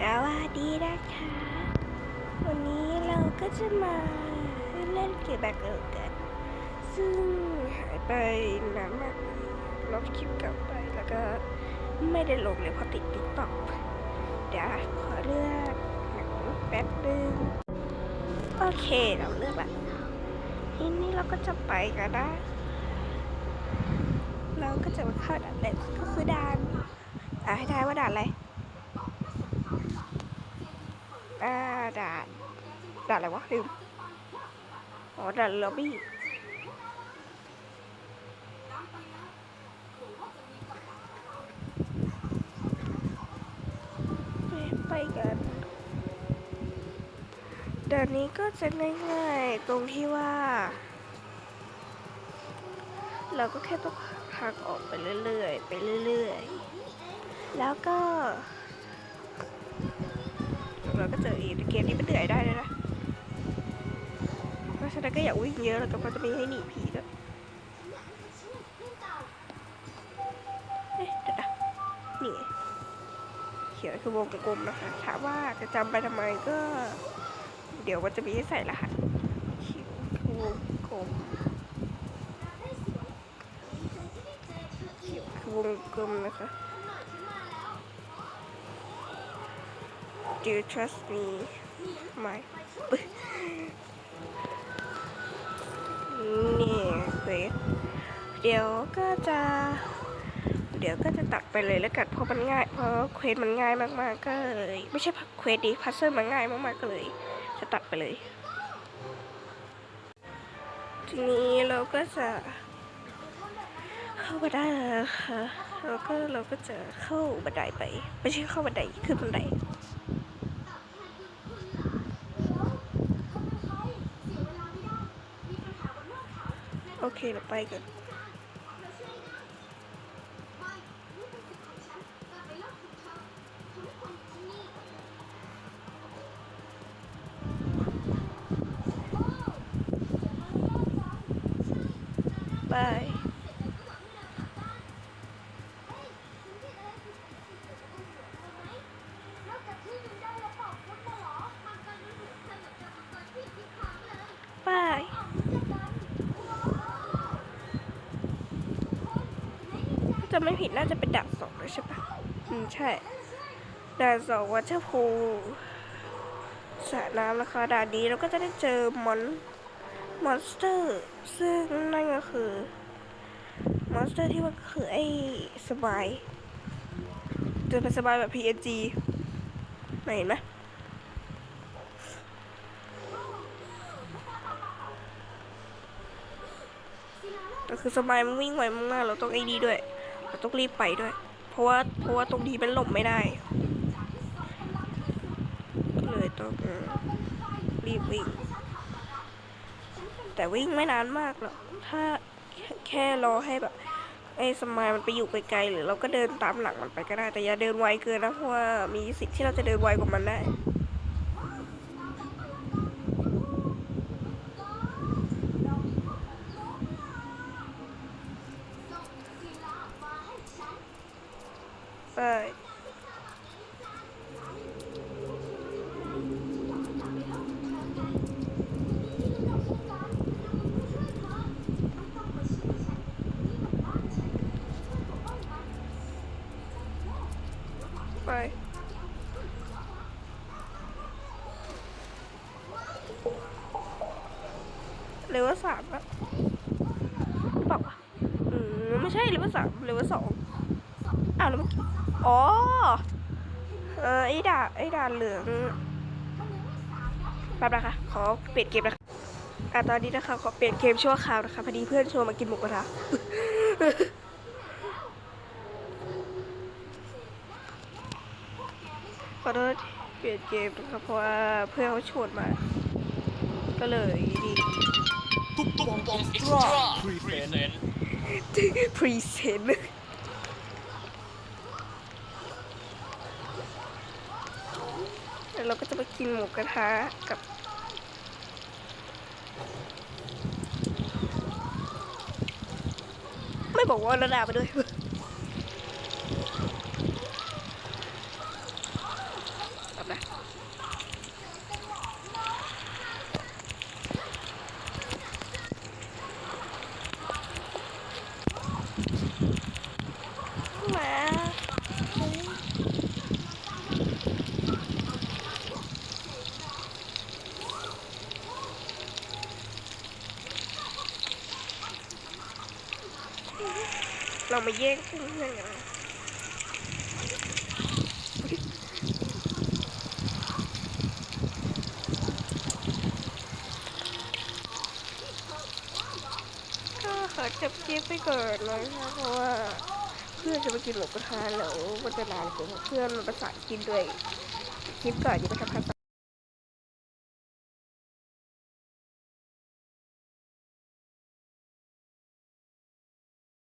สวัสดีนะคะ วันนี้เราก็จะมาเล่นเกมแบกเกิลกัน ซึ่งหายไปนานมากลยลบคลิปเก่าไปแล้วก็ไม่ได้ลงเลยเพราะติดติ๊กต็อกเดี๋ยวขอเลือกหนังแป๊บนึงโอเคเราเลือกละทีนี้เราก็จะไปกันนะ เราก็จะมาเข้าด่านแรกก็คือด่านอ่าให้ทายว่าด่านอะไร อ่าด่านด่านอะไรวะลืมอ๋อด่านล็อบบี้ไปไปกันด่านนี้ก็จะง่ายๆตรงที่ว่า เราก็แค่ต้องทางออกไปเรื่อยๆ ไปเรื่อยๆ แล้วก็ เราก็เจออีกเกมนี้มันเหนื่อยได้เลยนะ เพราะฉะนั้นก็อย่าวิ่งเยอะแล้วก็มันจะมีให้หนีผีด้วยเอ๊ะเดี๋ยวนะนี่ไงเขียวคือวงกลมนะคะถามว่าจะจำไปทำไมก็ เดี๋ยวมันจะมีให้ใส่รหัสเขียวคือวงกลมเขียวคือวงกลมนะคะ Do you trust me ไม่นี่เควสเดี๋ยวก็จะ เดี๋ยวก็จะตัดไปเลยแล้วกันเพราะมันง่าย เพราะเควสมันง่ายมากๆก็เลยไม่ใช่เควสดีพัซเซิลมันง่ายมากๆก็เลย จะตัดไปเลย ทีนี้เราก็จะเข้ามาได้แล้วค่ะแล้วก็เราก็จะเข้าบันไดไป ไม่ใช่เข้าบันไดขึ้นบันได โอเคเราไปกัน จะไม่ผิดน่าจะเป็นด่านสองเลยใช่ปะอืมใช่ ด่านสองวัชพูสระน้ำนะคะด่านนี้เราก็จะได้เจอมอนมอนสเตอร์ ซึ่งนั่นก็คือ มอนสเตอร์ที่ว่าก็คือไอ้สบายจะเป็นสบายแบบ PNG ไม่เห็นไหมก็คือสบายมันวิ่งไวมากๆเราต้องไอ้นี่ด้วย เราต้องรีบไปด้วย เพราะว่าเพราะว่าตรงนี้มันหลบไม่ได้ก็เลยต้องรีบวิ่ง แต่วิ่งไม่นานมากหรอกถ้าแค่แค่รอให้แบบไอ้สมายมันไปอยู่ไกลๆหรือเราก็เดินตามหลังมันไปก็ได้แต่อย่าเดินไวเกินนะเพราะว่ามีสิทธิ์ที่เราจะเดินไวกว่ามันได้ ไปไปเลเวลสามอะหรือเปล่าวะอืมไม่ใช่เลเวลสามเลเวลสองอ้าวแล้วเมื่อกี้ อ๋อ เออไอ้ด่าไอ้ด่าเหลืองแป๊บนะคะ ขอเปลี่ยนเกมนะคะอะตอนนี้นะคะ ขอเปลี่ยนเกมชั่วคราวนะคะ พอดีเพื่อนชวนมากินหมูกระทะขอโทษเปลี่ยนเกมนะครับเพราะว่าเพื่อนเขาชวนมา ก็เลยดีตุ๊กตุ๊กปองเอ็กซ์ตร้าพรีเซนต์พรีเซนต์ แล้วเราก็จะไปกินหมูกระทะกับไม่บอกว่าระดาไปด้วยอนนะ มา เรามาแย่งเพื่อนกันนะก็ขอจับคลิปไปก่อนนะคะเพราะว่าเพื่อนจะไปกินหมูกระทะแล้วมันจะนานเกินเพื่อนมันภาษาอังกฤษด้วยคลิปก่อนจะไปทำภาษา